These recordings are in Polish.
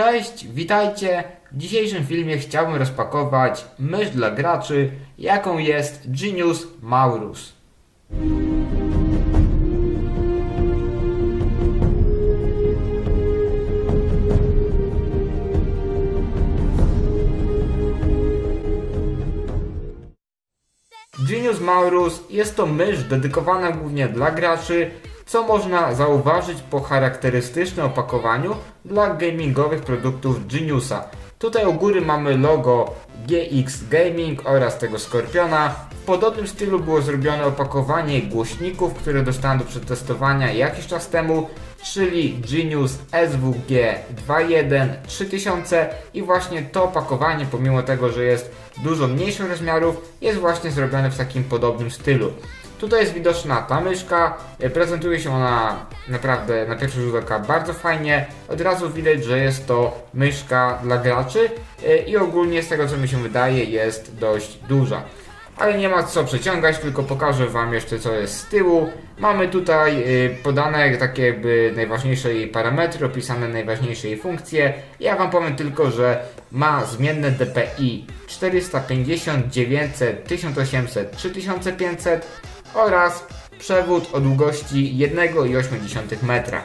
Cześć, witajcie! W dzisiejszym filmie chciałbym rozpakować mysz dla graczy, jaką jest Genius Maurus. Genius Maurus jest to mysz dedykowana głównie dla graczy, co można zauważyć po charakterystycznym opakowaniu dla gamingowych produktów Geniusa. Tutaj u góry mamy logo GX Gaming oraz tego Skorpiona. W podobnym stylu było zrobione opakowanie głośników, które dostałem do przetestowania jakiś czas temu, czyli Genius SWG 2.1 3000 i właśnie to opakowanie, pomimo tego, że jest dużo mniejszych rozmiarów, jest właśnie zrobione w takim podobnym stylu. Tutaj jest widoczna ta myszka, e, prezentuje się ona naprawdę na pierwszy rzut oka bardzo fajnie. Od razu widać, że jest to myszka dla graczy e, i ogólnie z tego co mi się wydaje jest dość duża. Ale nie ma co przeciągać, tylko pokażę Wam jeszcze co jest z tyłu. Mamy tutaj y, podane takie jakby najważniejsze jej parametry, opisane najważniejsze jej funkcje. Ja Wam powiem tylko, że ma zmienne DPI 450, 900, 1800, 3500 oraz przewód o długości 1,8 metra.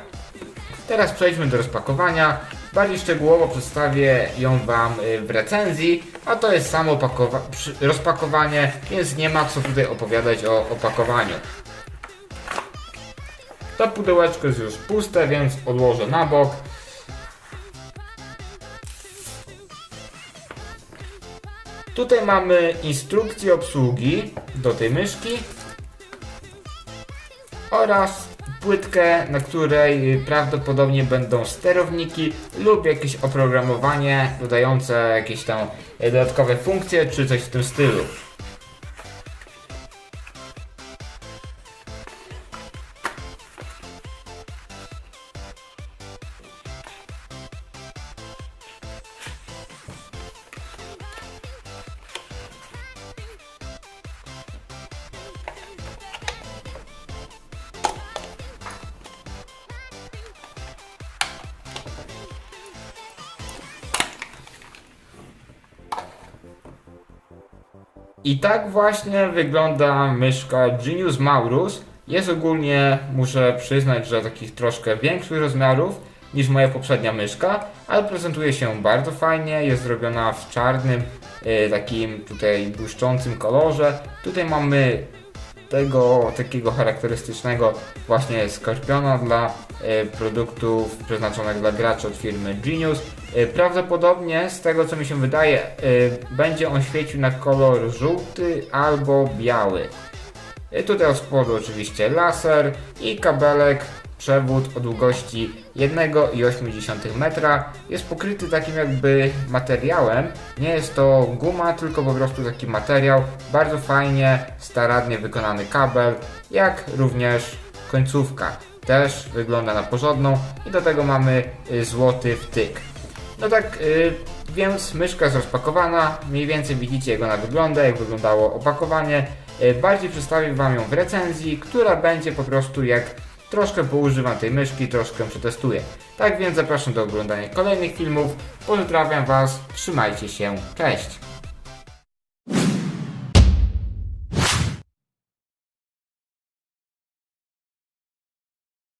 Teraz przejdźmy do rozpakowania. Bardziej szczegółowo przedstawię ją Wam y, w recenzji, a to jest samo rozpakowanie, więc nie ma co tutaj opowiadać o opakowaniu. To pudełeczko jest już puste, więc odłożę na bok. Tutaj mamy instrukcję obsługi do tej myszki oraz płytkę, na której prawdopodobnie będą sterowniki lub jakieś oprogramowanie dodające jakieś tam dodatkowe funkcje czy coś w tym stylu. I tak właśnie wygląda myszka Genius Maurus. Jest ogólnie, muszę przyznać, że takich troszkę większych rozmiarów niż moja poprzednia myszka, ale prezentuje się bardzo fajnie, jest zrobiona w czarnym, y, takim tutaj błyszczącym kolorze. Tutaj mamy tego takiego charakterystycznego właśnie skorpiona dla y, produktów przeznaczonych dla graczy od firmy Genius. Y, prawdopodobnie z tego co mi się wydaje y, będzie on świecił na kolor żółty albo biały. Y, Tutaj od spodu oczywiście laser i kabelek, przewód o długości 1,8 metra. Jest pokryty takim jakby materiałem. Nie jest to guma, tylko po prostu taki materiał. Bardzo fajnie, starannie wykonany kabel, jak również końcówka. Też wygląda na porządną i do tego mamy y, złoty wtyk. No tak, y, więc myszka jest rozpakowana, mniej więcej widzicie jak ona wygląda, jak wyglądało opakowanie. Y, bardziej przedstawię Wam ją w recenzji, która będzie po prostu jak troszkę poużywam tej myszki, troszkę przetestuję. Tak więc zapraszam do oglądania kolejnych filmów. Pozdrawiam Was, trzymajcie się, cześć!